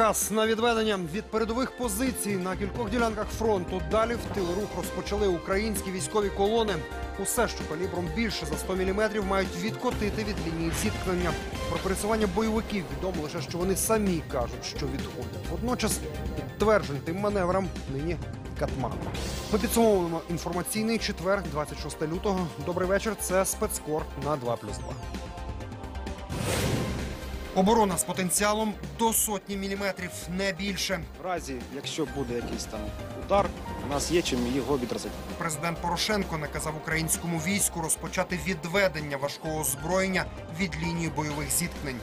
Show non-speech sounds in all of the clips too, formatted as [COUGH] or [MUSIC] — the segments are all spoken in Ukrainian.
Наказ на відведення від передових позицій на кількох ділянках фронту. Далі в тил рух розпочали українські військові колони. Усе, що калібром більше за 100 мм, мають відкотити від лінії зіткнення. Про пересування бойовиків відомо лише, що вони самі кажуть, що відходять. Водночас підтверджень тим маневрам нині катман. Ми підсумовуємо інформаційний четвер, 26 лютого. Добрий вечір. Це спецкор на 2+,2. Оборона з потенціалом до сотні міліметрів, не більше. В разі, якщо буде якийсь там удар, у нас є чим його відразити. Президент Порошенко наказав українському війську розпочати відведення важкого озброєння від лінії бойових зіткнень.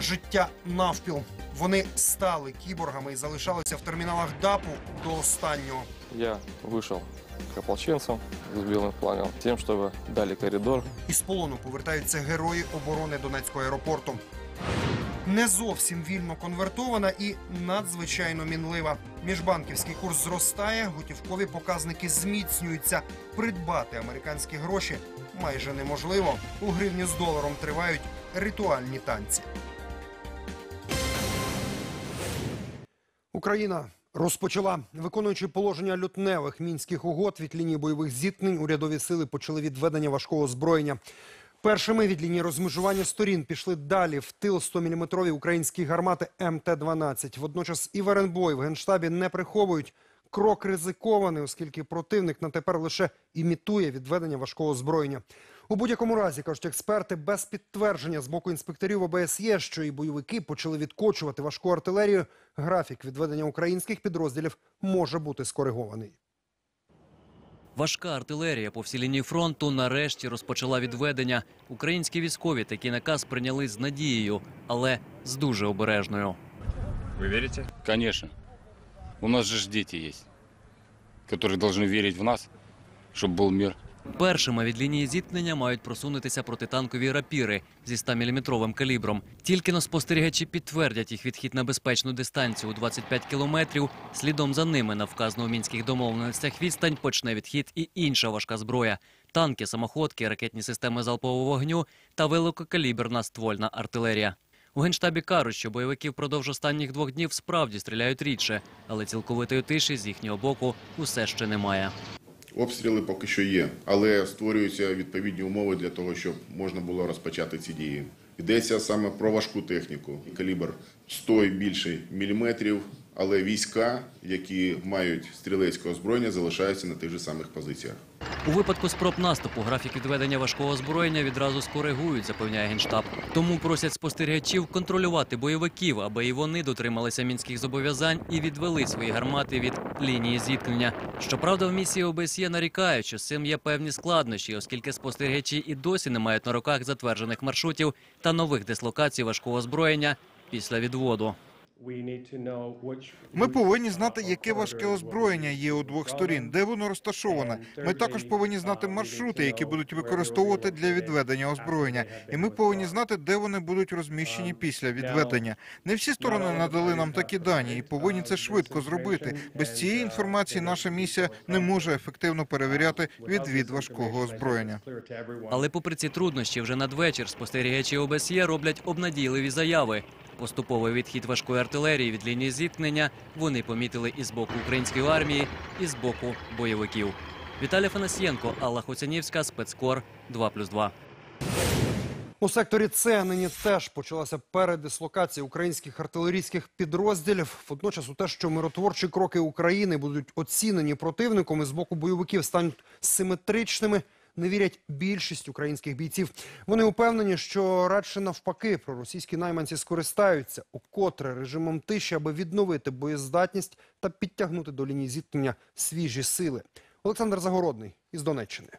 Життя навпіл. Вони стали кіборгами і залишалися в терміналах ДАПу до останнього. Я вышел к ополченцам с белым флагом, тем, чтобы дали коридор. Із полону повертаються герої оборони Донецького аеропорту. Не зовсім вільно конвертована і надзвичайно мінлива. Міжбанківський курс зростає, готівкові показники зміцнюються. Придбати американські гроші майже неможливо. У гривні з доларом тривають ритуальні танці. Україна розпочала виконуючи положення лютневих мінських угод від лінії бойових зіткнень. Урядові сили почали відведення важкого озброєння. Першими від лінії розмежування сторін пішли далі в тил 100-мм українські гармати МТ-12. Водночас і в РНБО, і в Генштабі не приховують. Крок ризикований, оскільки противник на тепер лише імітує відведення важкого озброєння. У будь-якому разі, кажуть експерти, без підтвердження з боку інспекторів ОБСЄ, що і бойовики почали відкочувати важку артилерію, графік відведення українських підрозділів може бути скоригований. Важка артилерія по всій лінії фронту нарешті розпочала відведення. Українські військові такий наказ прийняли з надією, але з дуже обережною. Вы верите? Конечно. У нас же ж дети есть, которые должны верить в нас, чтобы был мир. Першими від лінії зіткнення мають просунутися протитанкові рапіри зі 100-мм калібром. Тільки но спостерігачі підтвердять їх відхід на безпечну дистанцію у 25 кілометрів. Слідом за ними на вказану у мінських домовленостях відстань почне відхід і інша важка зброя: танки, самоходки, ракетні системи залпового вогню та великокаліберна ствольна артилерія. У генштабі кажуть, що бойовики впродовж останніх двох днів справді стріляють рідше, але цілковитої тиші з їхнього боку усе ще немає. Обстріли поки що є, але створюються відповідні умови для того, щоб можна було розпочати ці дії. Йдеться саме про важку техніку. Калібр 100 і більше міліметрів, але війська, які мають стрілецьке озброєння, залишаються на тих же самих позиціях. У випадку спроб наступу графік відведення важкого озброєння відразу скоригують, запевняє генштаб. Тому просять спостерігачів контролювати бойовиків, аби і вони дотрималися мінських зобов'язань і відвели свої гармати від лінії зіткнення. Щоправда, в місії ОБСЄ нарікають, що з цим є певні складнощі, оскільки спостерігачі і досі не мають на руках затверджених маршрутів та нових дислокацій важкого озброєння після відводу. Ми повинні знати, яке важке озброєння є у двох сторін, де воно розташоване. Ми також повинні знати маршрути, які будуть використовувати для відведення озброєння, і ми повинні знати, де вони будуть розміщені після відведення. Не всі сторони надали нам такі дані і повинні це швидко зробити. Без цієї інформації наша місія не може ефективно перевіряти відвід важкого озброєння. Але попри ці труднощі, вже надвечір спостерігачі ОБСЄ роблять обнадійливі заяви. Поступовий відхід важкої артилерії від лінії зіткнення вони помітили і з боку української армії, і з боку бойовиків. Віталій Фанасьєнко, Алла Хоцянівська, спецкор 2+,2. У секторі С нині теж почалася передислокація українських артилерійських підрозділів. Водночас у те, що миротворчі кроки України будуть оцінені противником і з боку бойовиків стануть симетричними, не вірять більшість українських бійців. Вони упевнені, що радше навпаки проросійські найманці скористаються укотре режимом тиші, аби відновити боєздатність та підтягнути до лінії зіткнення свіжі сили. Олександр Загородний із Донеччини.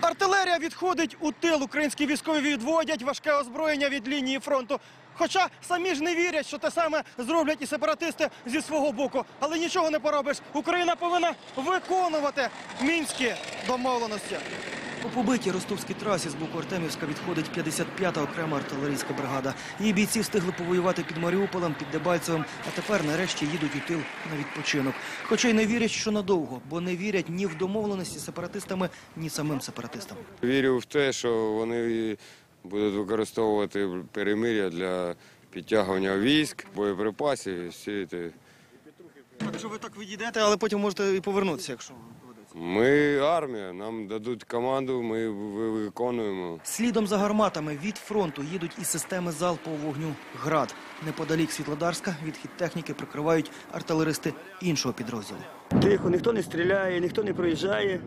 Артилерія відходить у тил. Українські військові відводять важке озброєння від лінії фронту. Хоча самі ж не вірять, що те саме зроблять і сепаратисти зі свого боку. Але нічого не поробиш. Україна повинна виконувати мінські домовленості. По побитій ростовській трасі з боку Артемівська відходить 55-та окрема артилерійська бригада. Її бійці встигли повоювати під Маріуполем, під Дебальцевим, а тепер нарешті їдуть у тил на відпочинок. Хоча й не вірять, що надовго, бо не вірять ні в домовленості з сепаратистами, ні самим сепаратистам. Вірю в те, що вони будуть використовувати перемир'я для підтягування військ, боєприпасів і все це. Так що ви так відійдете, але потім можете і повернутися, якщо доведеться. Ми армія, нам дадуть команду, ми виконуємо. Слідом за гарматами від фронту їдуть із системи залпового вогню «Град». Неподалік Світлодарська відхід техніки прикривають артилеристи іншого підрозділу. Тихо, ніхто не стріляє, ніхто не проїжджає.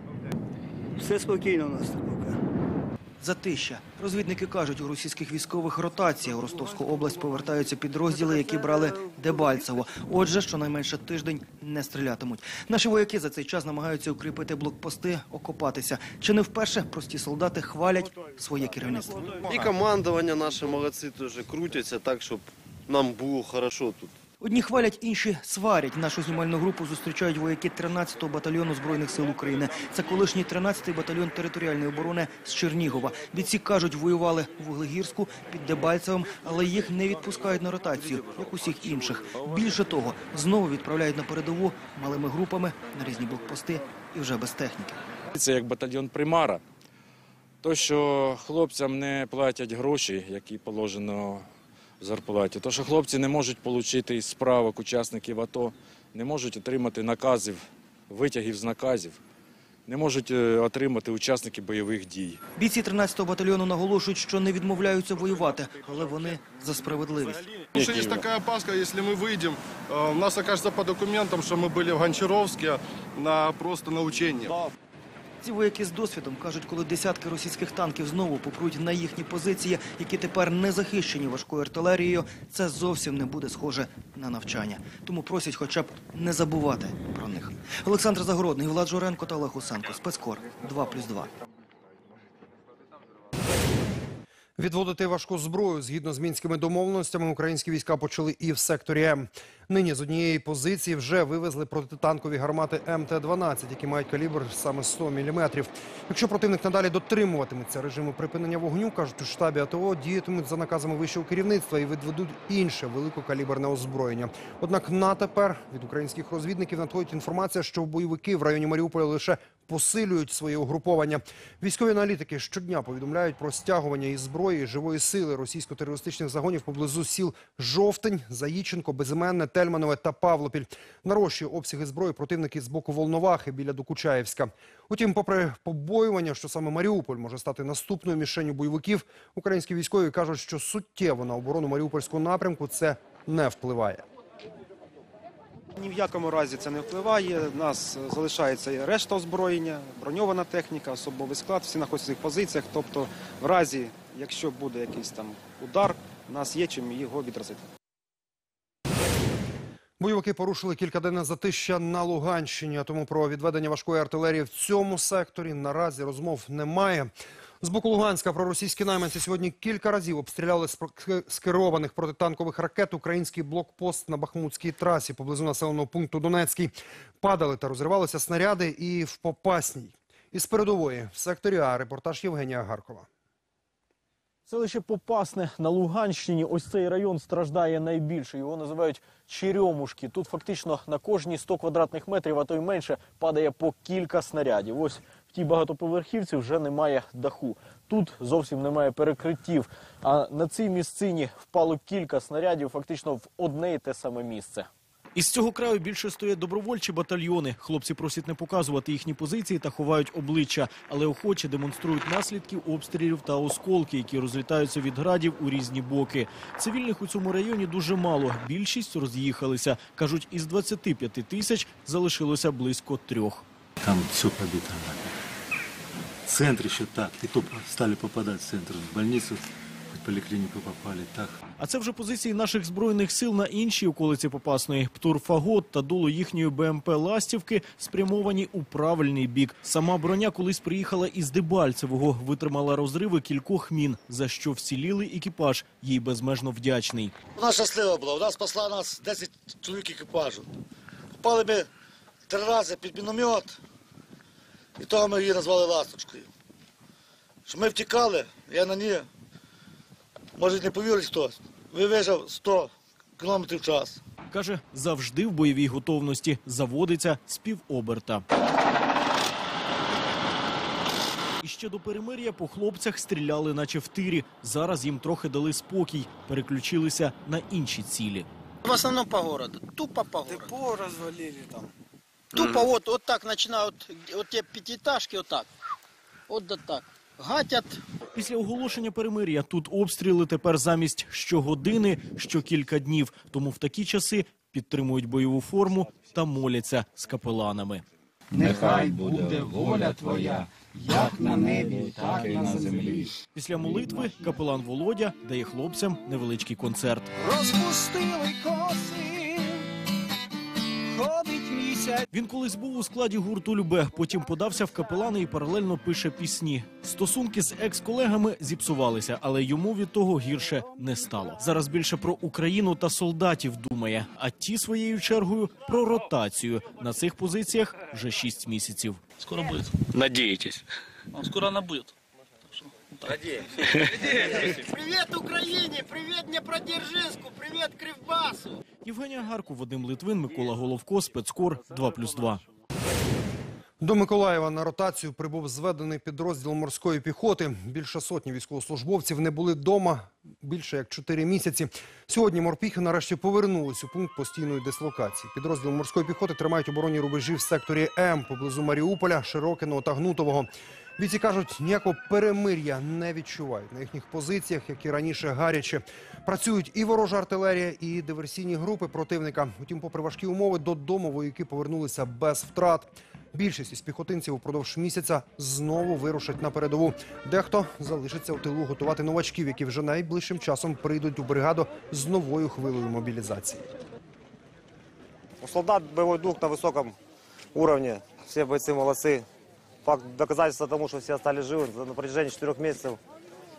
Все спокійно у нас. Затища. Розвідники кажуть, у російських військових ротація у Ростовську область повертаються підрозділи, які брали Дебальцево. Отже, щонайменше тиждень не стрілятимуть. Наші вояки за цей час намагаються укріпити блокпости, окопатися. Чи не вперше прості солдати хвалять своє керівництво. І командування наше молодці теж крутяться так, щоб нам було хорошо тут. Одні хвалять, інші сварять. Нашу знімальну групу зустрічають вояки 13-го батальйону Збройних сил України. Це колишній 13-й батальйон територіальної оборони з Чернігова. Бійці кажуть, воювали в Углегірську під Дебальцевим, але їх не відпускають на ротацію, як усіх інших. Більше того, знову відправляють на передову малими групами на різні блокпости і вже без техніки. Це як батальйон примара. То, що хлопцям не платять гроші, які положено в зарплаті, то, що хлопці не можуть отримати із справок учасників АТО, не можуть отримати наказів, витягів з наказів, не можуть е, отримати учасники бойових дій. Бійці 13-го батальйону наголошують, що не відмовляються воювати, але вони за справедливість. Що є така опаска, якщо ми вийдемо, е, у нас окажеться по документам, що ми були в Гончаровське на просто на ученні. Ці вояки з досвідом кажуть, коли десятки російських танків знову попруть на їхні позиції, які тепер не захищені важкою артилерією, це зовсім не буде схоже на навчання. Тому просять хоча б не забувати про них. Олександр Загородний, Влад Журенко та Олег Усенко. Спецкор 2+,2. Відводити важку зброю згідно з мінськими домовленостями українські війська почали і в секторі М. Нині з однієї позиції вже вивезли протитанкові гармати МТ-12, які мають калібр саме 100 мм. Якщо противник надалі дотримуватиметься режиму припинення вогню, кажуть у штабі АТО, діятимуть за наказами вищого керівництва і відведуть інше великокаліберне озброєння. Однак на тепер від українських розвідників надходить інформація, що бойовики в районі Маріуполя лише посилюють своє угруповання. Військові аналітики щодня повідомляють про стягування із зброї живої сили російсько-терористичних загонів поблизу сіл Жовтень, Заїченко, Безіменне, Тельманове та Павлопіль. Нарощує обсяги зброї противники з боку Волновахи біля Докучаєвська. Утім, попри побоювання, що саме Маріуполь може стати наступною мішенню бойовиків, українські військові кажуть, що суттєво на оборону Маріупольського напрямку це не впливає. Ні в якому разі це не впливає. У нас залишається решта озброєння, броньована техніка, особовий склад, всі знаходяться в своїх позиціях. Тобто, в разі, якщо буде якийсь там удар, у нас є чим його відразити. Бойовики порушили кількаденне затища на Луганщині, тому про відведення важкої артилерії в цьому секторі наразі розмов немає. З боку Луганська проросійські найманці сьогодні кілька разів обстріляли з керованих протитанкових ракет український блокпост на Бахмутській трасі поблизу населеного пункту Донецький. Падали та розривалися снаряди і в Попасній. Із передової в секторі А репортаж Євгенія Гаркова. Селище Попасне на Луганщині. Ось цей район страждає найбільше. Його називають Черемушки. Тут фактично на кожні 100 квадратних метрів, а то й менше, падає по кілька снарядів. Ось в тій багатоповерхівці вже немає даху. Тут зовсім немає перекриттів. А на цій місцині впало кілька снарядів фактично в одне і те саме місце. Із цього краю більше стоять добровольчі батальйони. Хлопці просять не показувати їхні позиції та ховають обличчя, але охоче демонструють наслідки обстрілів та осколки, які розлітаються від градів у різні боки. Цивільних у цьому районі дуже мало. Більшість роз'їхалися. кажуть, із 25 тисяч залишилося близько трьох. Там все побито. Центр еще так. И то стали попадать в центр. В больницу, в поликлинику попали. Так. А це вже позиції наших збройних сил на іншій околиці Попасної. Птурфагот та дуло їхньої БМП Ластівки спрямовані у правильний бік. Сама броня колись приїхала із Дебальцевого, витримала розриви кількох мін, за що вцілілий екіпаж їй безмежно вдячний. Вона щаслива була. Вона спасла нас 10 чоловік екіпажу. Попали ми три рази під міномет, і того ми її назвали ласточкою. Що ми втікали, я на ній, може не повірить хтось, вивижав 100 км в час. Каже, завжди в бойовій готовності заводиться з півоберта. І Ближче до перемир'я по хлопцях стріляли, наче в тирі. Зараз їм трохи дали спокій, переключилися на інші цілі. В основном по городу. Тупо по городу. Депо развалили там. Тупо вот, вот так начинают, вот те пятиэтажки, вот так. Вот да так. Гатят. Після оголошення перемир'я тут обстріли тепер замість щогодини, що кілька днів. Тому в такі часи підтримують бойову форму та моляться з капеланами. Нехай буде воля твоя, як на небі, так і на землі. Після молитви капелан Володя дає хлопцям невеличкий концерт. Розпустили коси. Ходить місяць. Він колись був у складі гурту Любе, потім подався в капелани і паралельно пише пісні. Стосунки з екс-колегами зіпсувалися, але йому від того гірше не стало. Зараз більше про Україну та солдатів думає, а ті своєю чергою про ротацію на цих позиціях вже шість місяців. Скоро будет. Надеетесь? А скоро она будет. Привет Україні, привіт Дніпродзержинську, привіт Кривбасу. Євгенія Гарку, Вадим Литвин, Микола Головко, спецкор 2+,2. До Миколаєва на ротацію прибув зведений підрозділ морської піхоти. Більше сотні військовослужбовців не були вдома більше як чотири місяці. Сьогодні морпіхи нарешті повернулись у пункт постійної дислокації. Підрозділ морської піхоти тримають оборонні рубежі в секторі М поблизу Маріуполя, Широкиного та Гнутового. Бійці кажуть, ніякого перемир'я не відчувають на їхніх позиціях, як і раніше гаряче. Працюють і ворожа артилерія, і диверсійні групи противника. Утім, попри важкі умови, додому вояки повернулися без втрат. Більшість із піхотинців упродовж місяця знову вирушать на передову. Дехто залишиться у тилу готувати новачків, які вже найближчим часом прийдуть у бригаду з новою хвилею мобілізації. У солдат боевой дух на высоком уровне. Все бойцы молодцы. Факт доказательства тому, что все остались живы на протяжении четырех месяцев,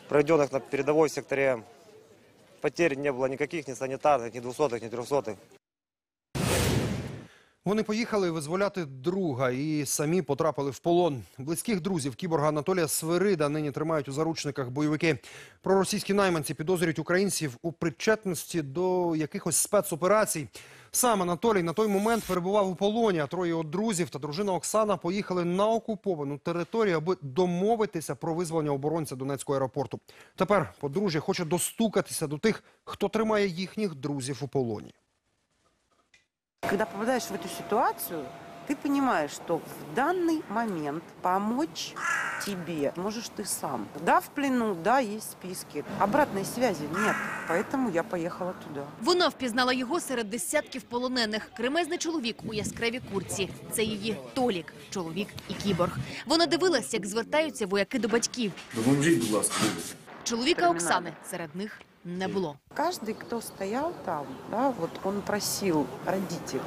проведенных на передовой секторе, потерь не было никаких, ни санитарных, ни двухсотых, ни трехсотых. Вони поїхали визволяти друга і самі потрапили в полон. Близьких друзів кіборга Анатолія Свирида нині тримають у заручниках бойовики. Проросійські найманці підозрюють українців у причетності до якихось спецоперацій. Сам Анатолій на той момент перебував у полоні, а троє його друзів та дружина Оксана поїхали на окуповану територію, аби домовитися про визволення оборонця Донецького аеропорту. Тепер подружжя хоче достукатися до тих, хто тримає їхніх друзів у полоні. Когда попадаешь в эту ситуацию, ты понимаешь, что в данный момент помочь тебе можешь ты сам. Да, в плену, да, есть списки. Обратной связи нет, поэтому я поехала туда. Вона впізнала його серед десятків полонених. Кремезний чоловік у яскравій курці. Це її Толік, чоловік і кіборг. Вона дивилась, як звертаються вояки до батьків. Допоможіть, будь ласка. Чоловіка Оксани серед них не було. Каждый, кто стоял там, да, вот он просил родителей.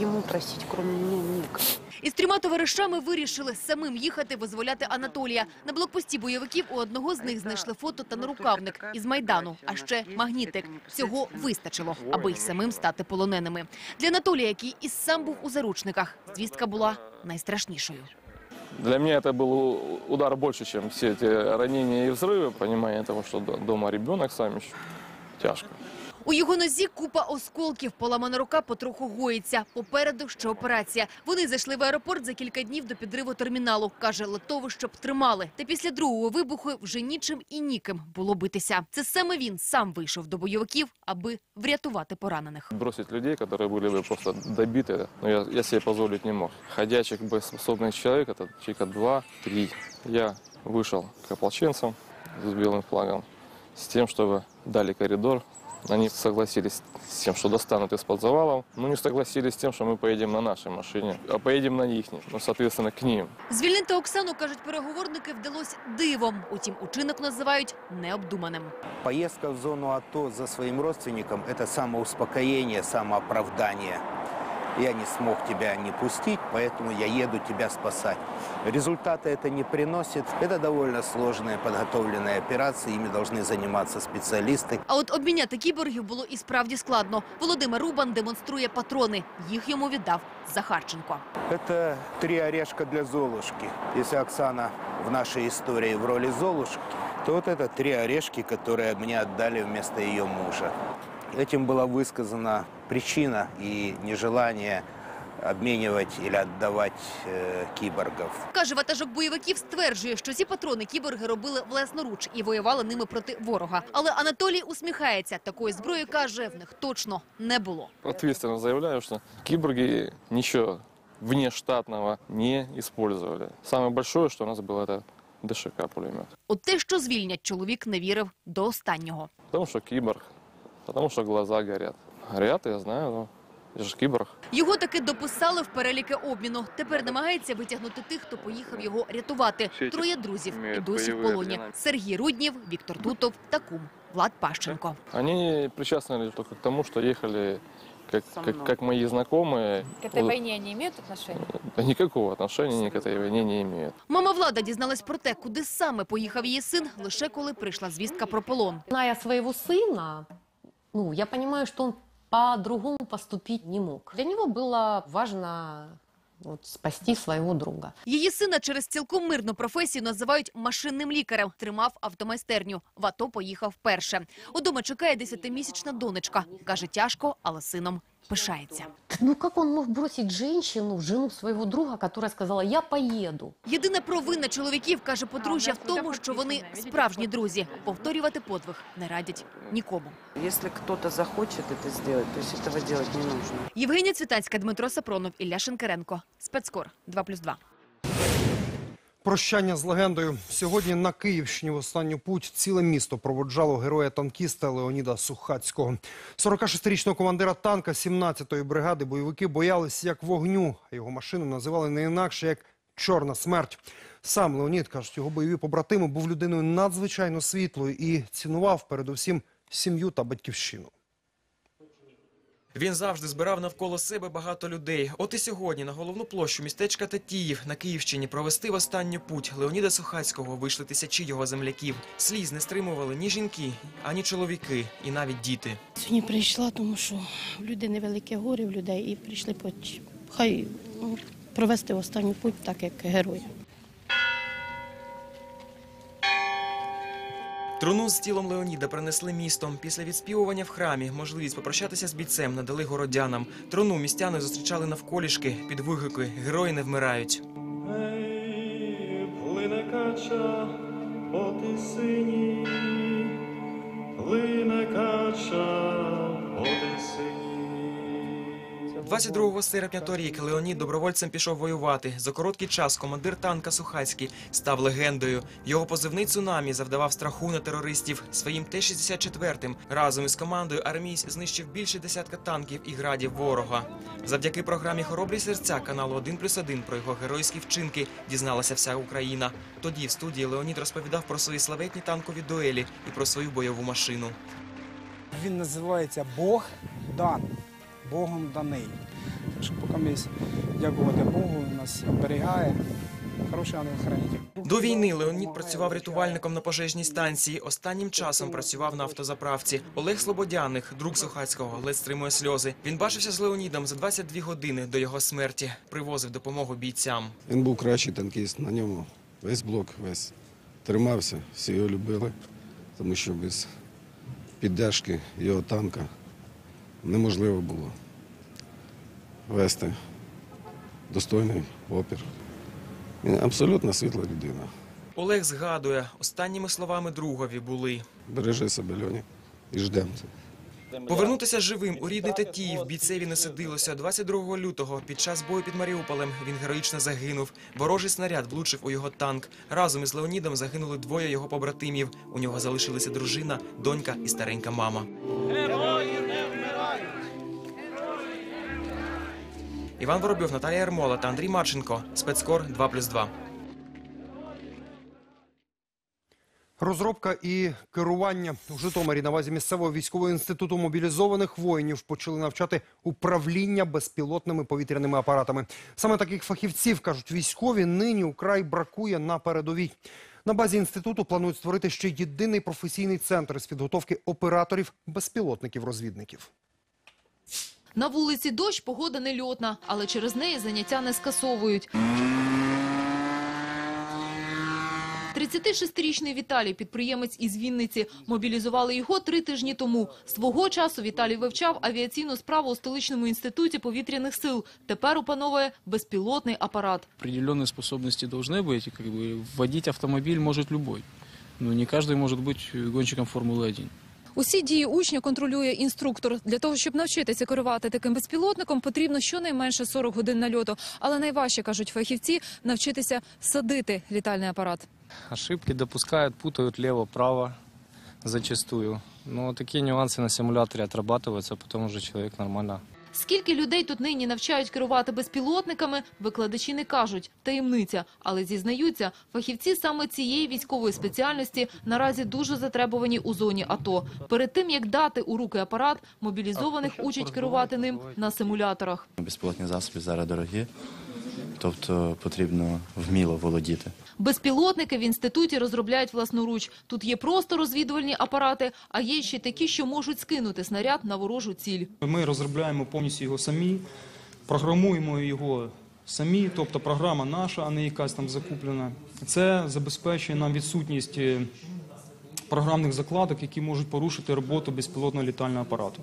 Ему просить, кроме меня, некого. Із трьома товаришами вирішили самим їхати визволяти Анатолія. На блокпості бойовиків у одного з них знайшли фото та нарукавник із Майдану, а ще магнітик. Цього вистачило, аби й самим стати полоненими. Для Анатолія, який і сам був у заручниках, звістка була найстрашнішою. Для меня это был у- удар больше, чем все эти ранения и взрывы. Понимание того, что д- дома ребенок сам еще тяжко. У його нозі купа осколків, поламана рука потроху гоїться. Попереду ще операція. Вони зайшли в аеропорт за кілька днів до підриву терміналу. Каже, летово, щоб тримали. Та після другого вибуху вже нічим і ніким було битися. Це саме він сам вийшов до бойовиків, аби врятувати поранених. Бросить людей, которые были бы просто добиты, но я, я себе позволить не мог. Ходячих боеспособных человек, это человека два-три. Я вышел к ополченцам с белым флагом с тем, чтобы дали коридор. Они согласились с тем, что достанут из-под завалов, но не согласились с тем, что мы поедем на нашей машине, а поедем на их, ну, соответственно, к ним. Звільнити Оксану, кажуть переговорники, вдалось дивом. Утім, учинок називають необдуманим. Поездка в зону АТО за своим родственником – это самоуспокоение, самооправдание. Я не смог тебя не пустить, поэтому я еду тебя спасать. Результата это не приносит. Это довольно сложная подготовленная операция, ими должны заниматься специалисты. А от обміняти кіборгів було і справді складно. Володимир Рубан демонструє патрони. Їх йому віддав Захарченко. Это три орешка для Золушки. Если Оксана в нашей истории в роли Золушки, то вот это три орешки, которые мне отдали вместо ее мужа. Этим была высказана причина и нежелание обменивать или отдавать э, киборгов. Каже, ватажок бойовиків стверджує, що ці патрони кіборги робили власноруч і воювали ними проти ворога. Але Анатолій усміхається. Такої зброї, каже, в них точно не було. Ответственно заявляю, что киборги ничего внештатного не использовали. Самое большое, что у нас было, это ДШК пулемет. У те, що звільнять, чоловік не вірив до останнього. Потому что киборг, потому что глаза горят. Горят, я знаю, но я же киборг. Його таки дописали в переліки обміну. Тепер намагається витягнути тих, хто поїхав його рятувати. Всі ці Троє друзів і вміють досі в бойові полоні. ордена. Сергій Руднів, Віктор Дутов та кум Влад Пащенко. Они причастны лишь только к тому, что ехали как, Со как, мной. как мои знакомые. К этой Вот, войне они имеют отношение? да Никакого отношения они к этой войне не имеют. Мама Влада дізналась про те, куди саме поїхав її син, лише коли прийшла звістка про полон. Зная своего сына, ну, я понимаю, что он по-другому поступить не мог. Для него было важно от, спасти свого друга. Її сина через цілком мирну професію називають машинним лікарем. Тримав автомайстерню. В АТО поїхав перше. Удома чекає десятимісячна донечка. Каже, тяжко, але сином пишається. Ну, як він мог бросить жінку, жену свого друга, яка сказала, я поїду. Єдина провина чоловіків, каже подружжя, в тому, що вони справжні друзі. Повторювати подвиг не радять нікому. Якщо хтось захоче це зробити, то цього робити не нужно. Євгенія Цвітацька, Дмитро Сапронов, Ілля Шенкаренко, Спецкор 2+,2. Прощання з легендою. Сьогодні на Київщині в останню путь ціле місто проводжало героя-танкіста Леоніда Сухацького. 46-річного командира танка 17-ї бригади бойовики боялись як вогню, а його машину називали не інакше як «Чорна смерть». Сам Леонід, кажуть, його бойові побратими, був людиною надзвичайно світлою і цінував передусім сім'ю та батьківщину. Він завжди збирав навколо себе багато людей. От і сьогодні на головну площу містечка Татіїв на Київщині провести в останню путь Леоніда Сухацького вийшли тисячі його земляків. Сліз не стримували ні жінки, ані чоловіки, і навіть діти. Сьогодні прийшла, тому що в людей невелике горе в людей і прийшли поч- хай ну, провести останню путь так, як герой. Труну з тілом Леоніда принесли містом. Після відспівування в храмі можливість попрощатися з бійцем надали городянам. Труну містяни зустрічали навколішки під вигуки «Герої не вмирають». Плине кача по тисині, плине кача 22 серпня торік Леонід добровольцем пішов воювати. За короткий час командир танка Сухацький став легендою. Його позивний цунамі завдавав страху на терористів. Своїм Т-64 разом із командою армійсь знищив більше десятка танків і градів ворога. Завдяки програмі Хоробрі серця каналу 1+,1 про його геройські вчинки дізналася вся Україна. Тоді в студії Леонід розповідав про свої славетні танкові дуелі і про свою бойову машину. Він називається Бог дан, Богом даний. Так що поки ми дякувати Богу, нас оберігає. Хороший ангел-хранитель. До війни Леонід працював рятувальником на пожежній станції. Останнім часом працював на автозаправці. Олег Слободяник, друг Сухацького, ледь стримує сльози. Він бачився з Леонідом за 22 години до його смерті. Привозив допомогу бійцям. Він був кращий танкіст. На ньому весь блок весь тримався, всі його любили, тому що без піддержки його танка неможливо було вести достойний опір. Він абсолютно світла людина. Олег згадує, останніми словами другові були. Бережи себе, Льоні, і ждемо. Повернутися живим у рідний Татіїв бійцеві не сидилося. 22 лютого під час бою під Маріуполем він героїчно загинув. Ворожий снаряд влучив у його танк. Разом із Леонідом загинули двоє його побратимів. У нього залишилися дружина, донька і старенька мама. Іван Воробйов, Наталія Ермола та Андрій Марченко. Спецкор 2+,2. Розробка і керування у Житомирі на базі місцевого військового інституту мобілізованих воїнів почали навчати управління безпілотними повітряними апаратами. Саме таких фахівців кажуть військові. Нині украй бракує на передовій. На базі інституту планують створити ще єдиний професійний центр з підготовки операторів безпілотників-розвідників. На вулиці дощ, погода нельотна, але через неї заняття не скасовують. 36-річний Віталій, підприємець із Вінниці. Мобілізували його три тижні тому. Свого часу Віталій вивчав авіаційну справу у столичному інституті повітряних сил. Тепер опановує безпілотний апарат. определенные способности должны быть. и Как бы, водить автомобиль может любой. Но не каждый может быть гонщиком Формулы-1. Усі дії учня контролює інструктор. Для того, щоб навчитися керувати таким безпілотником, потрібно щонайменше 40 годин нальоту. Але найважче, кажуть фахівці, навчитися садити літальний апарат. Ошибки допускають, путають ліво-право зачастую. Ну такі нюанси на симуляторі отрабатываются, потом уже человек нормально Скільки людей тут нині навчають керувати безпілотниками, викладачі не кажуть – таємниця. Але зізнаються, фахівці саме цієї військової спеціальності наразі дуже затребувані у зоні АТО. Перед тим, як дати у руки апарат, мобілізованих учать керувати ним на симуляторах. Безпілотні засоби зараз дорогі, тобто потрібно вміло володіти. Безпілотники в інституті розробляють власноруч. Тут є просто розвідувальні апарати, а є ще такі, що можуть скинути снаряд на ворожу ціль. Ми розробляємо повністю його самі, програмуємо його самі, тобто програма наша, а не якась там закуплена. Це забезпечує нам відсутність е, програмних закладок, які можуть порушити роботу безпілотного літального апарату.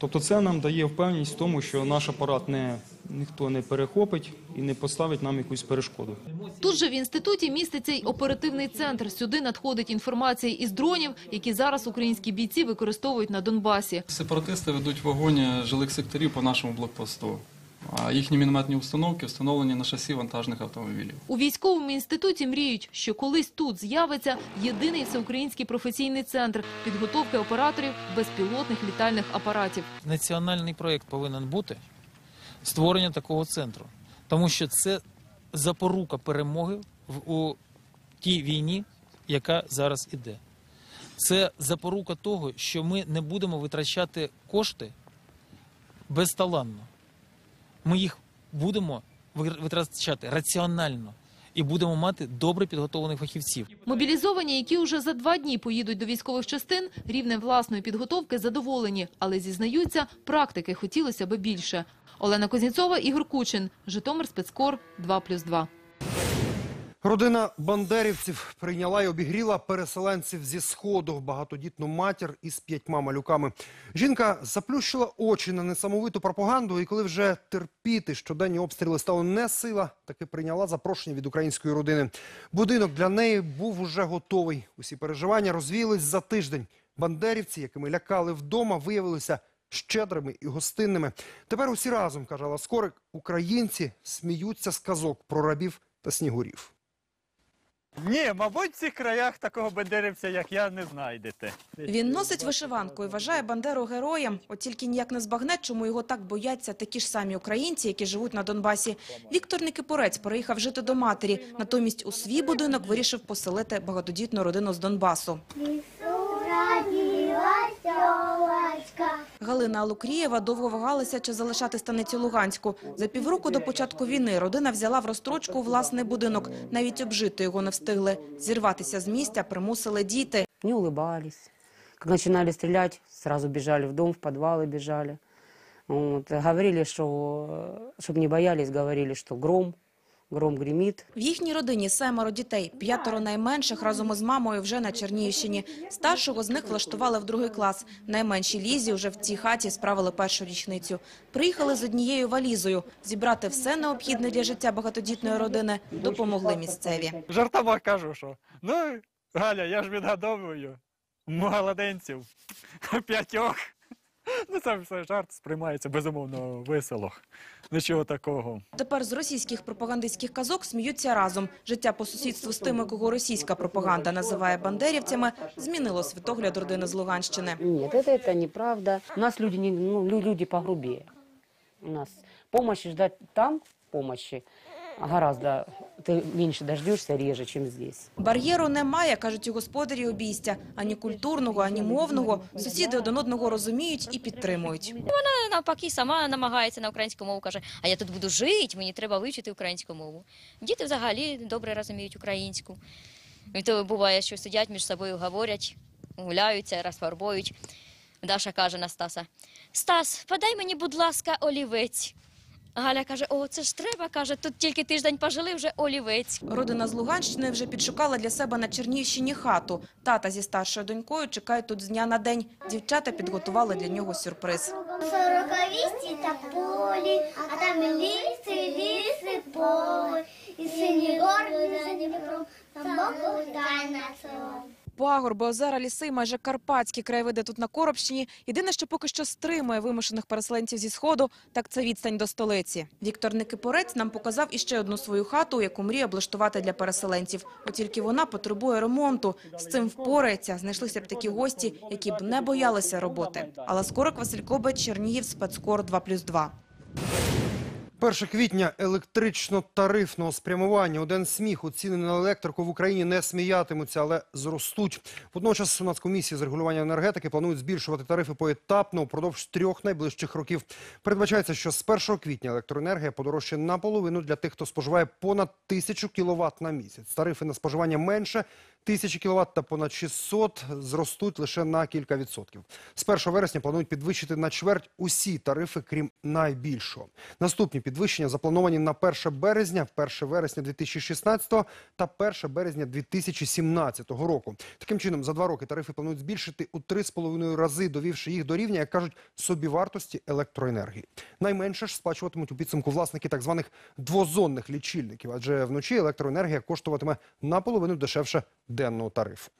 Тобто це нам дає впевненість в тому, що наш апарат не, ніхто не перехопить і не поставить нам якусь перешкоду. Тут же в інституті міститься й оперативний центр. Сюди надходить інформація із дронів, які зараз українські бійці використовують на Донбасі. Сепаратисти ведуть вогонь жилих секторів по нашому блокпосту. А їхні мінометні установки встановлені на шасі вантажних автомобілів. У військовому інституті мріють, що колись тут з'явиться єдиний всеукраїнський професійний центр підготовки операторів безпілотних літальних апаратів. національний проєкт повинен бути створення такого центру, тому що це запорука перемоги в у тій війні, яка зараз іде. Це запорука того, що ми не будемо витрачати кошти безталанно. Ми їх будемо витрачати раціонально і будемо мати добре підготовлених фахівців. Мобілізовані, які уже за два дні поїдуть до військових частин, рівнем власної підготовки задоволені, але зізнаються, практики хотілося би більше. Олена Козніцова, Ігор Кучин, Житомир Спецкор 2+,2. Родина бандерівців прийняла і обігріла переселенців зі сходу багатодітну матір із п'ятьма малюками. Жінка заплющила очі на несамовиту пропаганду, і коли вже терпіти щоденні обстріли стало не сила, таки прийняла запрошення від української родини. Будинок для неї був уже готовий. Усі переживання розвіялись за тиждень. Бандерівці, якими лякали вдома, виявилися щедрими і гостинними. Тепер усі разом, каже Алла Скорик, українці сміються з казок про рабів та снігурів. Ні, мабуть, в цих краях такого бендерівця, як я, не знайдете. Він носить вишиванку і вважає Бандеру героєм. От тільки ніяк не збагне, чому його так бояться такі ж самі українці, які живуть на Донбасі. Віктор Никипорець переїхав жити до матері. Натомість у свій будинок вирішив поселити багатодітну родину з Донбасу. Галина Лукрієва довго вагалася, чи залишати станицю Луганську. За півроку до початку війни родина взяла в розстрочку власний будинок. Навіть обжити його не встигли. Зірватися з місця примусили діти. Не улыбались. Как начинали стрелять, сразу бежали в дом, в подвалы бежали. Вот. Говорили, что, чтобы не боялись, говорили, что гром, гром гремит. В їхній родині семеро дітей, п'ятеро найменших разом із мамою вже на Чернігівщині. Старшого з них влаштували в другий клас. Найменші Лізі вже в цій хаті справили першу річницю. Приїхали з однією валізою. Зібрати все необхідне для життя багатодітної родини допомогли місцеві. Жартома кажу, що ну, Галя, я ж відгадовую молоденців [LAUGHS] п'ятьох. Ну, це все жарт сприймається безумовно весело. Нічого такого. Тепер з російських пропагандистських казок сміються разом. Життя по сусідству з тими, кого російська пропаганда називає бандерівцями, змінило світогляд родини з Луганщини. Нет, это, это неправда. У нас люди, не, ну, лю- люди погрубее. У нас помощи ждать там, помощи, гораздо ты меньше дождешься реже, чем здесь. Бар'єру немає, кажуть і господарі обійстя. Ані культурного, ані мовного. Сусіди один одного розуміють і підтримують. Вона навпаки сама намагається на українську мову, каже, а я тут буду жити, мені треба вивчити українську мову. Діти взагалі добре розуміють українську. І то буває, що сидять між собою, говорять, гуляються, розфарбують. Даша каже на Стаса: Стас, подай мені, будь ласка, олівець. Галя каже: о, це ж треба, каже, тут тільки тиждень пожили, вже олівець. Родина з Луганщини вже підшукала для себе на Чернігівщині хату. Тата зі старшою донькою чекають тут з дня на день. Дівчата підготували для нього сюрприз. Сороковісті та полі, а там ліси, ліси, поле, і сині гори за Дніпром, там Бог тайна село. Пагорби, озера, ліси, майже карпатські краєвиди тут на Коробщині. Єдине, що поки що стримує вимушених переселенців зі Сходу, так це відстань до столиці. Віктор Никипорець нам показав іще одну свою хату, яку мріє облаштувати для переселенців. От тільки вона потребує ремонту. З цим впорається. Знайшлися б такі гості, які б не боялися роботи. Алла Скорик, Василь Кобець, Чернігів, спецкор 2+,2. 1 квітня електрично-тарифного спрямування. День сміху ціни на електрику в Україні не сміятимуться, але зростуть. Водночас у Нацкомісії з регулювання енергетики планують збільшувати тарифи поетапно упродовж трьох найближчих років. Передбачається, що з 1 квітня електроенергія подорожчає наполовину для тих, хто споживає понад тисячу кіловат на місяць. Тарифи на споживання менше тисячі кіловат та понад 600 зростуть лише на кілька відсотків. З 1 вересня планують підвищити на чверть усі тарифи, крім найбільшого. Наступні підвищення заплановані на 1 березня, 1 вересня 2016 та 1 березня 2017 року. Таким чином, за два роки тарифи планують збільшити у 3,5 рази, довівши їх до рівня, як кажуть, собівартості електроенергії. Найменше ж сплачуватимуть у підсумку власники так званих двозонних лічильників, адже вночі електроенергія коштуватиме наполовину дешевше денного тарифу.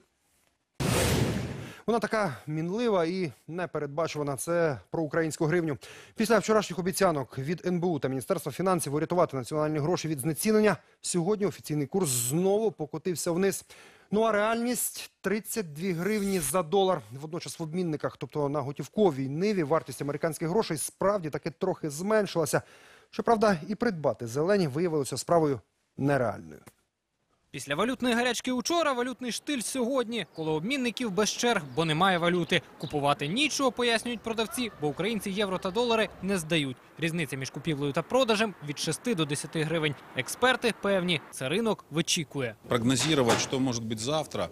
Вона така мінлива і непередбачувана. Це про українську гривню. Після вчорашніх обіцянок від НБУ та Міністерства фінансів урятувати національні гроші від знецінення. Сьогодні офіційний курс знову покотився вниз. Ну а реальність 32 гривні за долар. Водночас в обмінниках, тобто на готівковій ниві, вартість американських грошей справді таки трохи зменшилася. Щоправда, і придбати зелені виявилося справою нереальною. Після валютної гарячки учора валютний штиль сьогодні. Коло обмінників без черг, бо немає валюти. Купувати нічого, пояснюють продавці, бо українці євро та долари не здають. Різниця між купівлею та продажем від 6 до 10 гривень. Експерти певні, це ринок вичікує. Прогнозувати, що може бути завтра,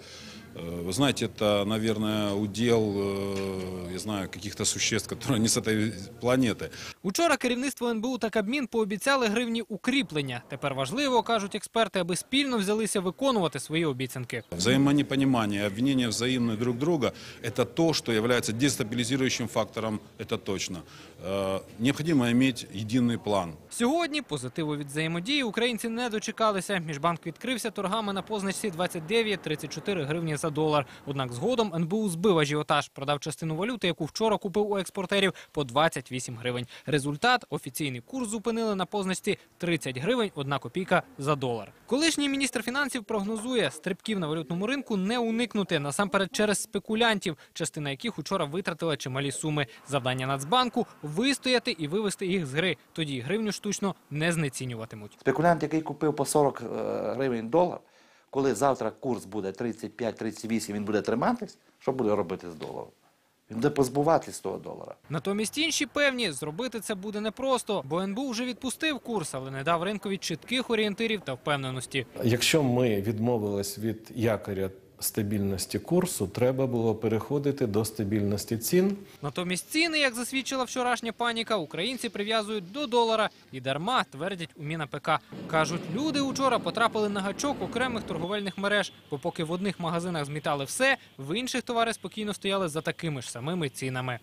вы знаете, это, наверное, удел, э, я знаю, каких-то существ, которые не с этой планеты. Учора керівництво НБУ та Кабмін пообіцяли гривні укріплення. Тепер важливо, кажуть експерти, аби спільно взялися виконувати свої обіцянки. Взаимонепонимание, обвинения взаимные друг друга – это то, что является дестабилизирующим фактором, это точно. Э, Необходимо иметь единый план. Сьогодні позитиву від взаємодії українці не дочекалися. Міжбанк відкрився торгами на позначці 29-34 гривні за долар. Однак згодом НБУ збив ажіотаж, продав частину валюти, яку вчора купив у експортерів, по 28 гривень. Результат – офіційний курс зупинили на позначці 30 гривень, 1 копійка за долар. Колишній міністр фінансів прогнозує, стрибків на валютному ринку не уникнути, насамперед через спекулянтів, частина яких учора витратила чималі суми. Завдання Нацбанку – вистояти і вивести їх з гри. Тоді гривню штучно не знецінюватимуть. Спекулянт, який купив по 40 е, гривень долар, коли завтра курс буде 35-38, він буде триматись, що буде робити з доларом? Він буде позбуватись з того долара. Натомість інші певні, зробити це буде непросто, бо НБУ вже відпустив курс, але не дав ринкові чітких орієнтирів та впевненості. Якщо ми відмовились від якоря стабільності курсу, треба було переходити до стабільності цін. Натомість ціни, як засвідчила вчорашня паніка, українці прив'язують до долара і дарма твердять у МінАПК. Кажуть, люди учора потрапили на гачок окремих торговельних мереж, бо поки в одних магазинах змітали все, в інших товари спокійно стояли за такими ж самими цінами.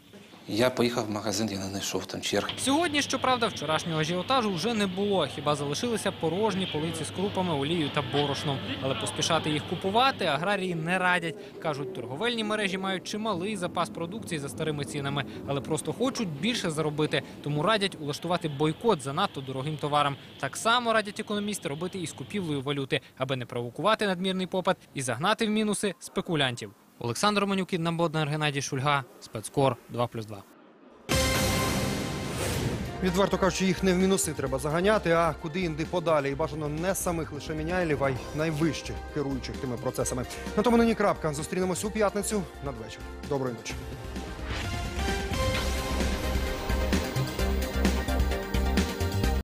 Я поїхав в магазин, я не знайшов там черг. Сьогодні, щоправда, вчорашнього ажіотажу вже не було. Хіба залишилися порожні полиці з крупами, олією та борошном. Але поспішати їх купувати аграрії не радять. кажуть, торговельні мережі мають чималий запас продукції за старими цінами, але просто хочуть більше заробити. Тому радять улаштувати бойкот занадто дорогим товарам. Так само радять економісти робити і з купівлею валюти, аби не провокувати надмірний попит і загнати в мінуси спекулянтів. Олександр Романюкін, Намбоднер, Геннадій Шульга, спецкор 2+,2. Відверто кажучи, їх не в мінуси треба заганяти, а куди інди подалі. І бажано не самих лише міняйлів, а й найвищих керуючих тими процесами. На тому нині крапка. Зустрінемось у п'ятницю надвечір. Доброї ночі.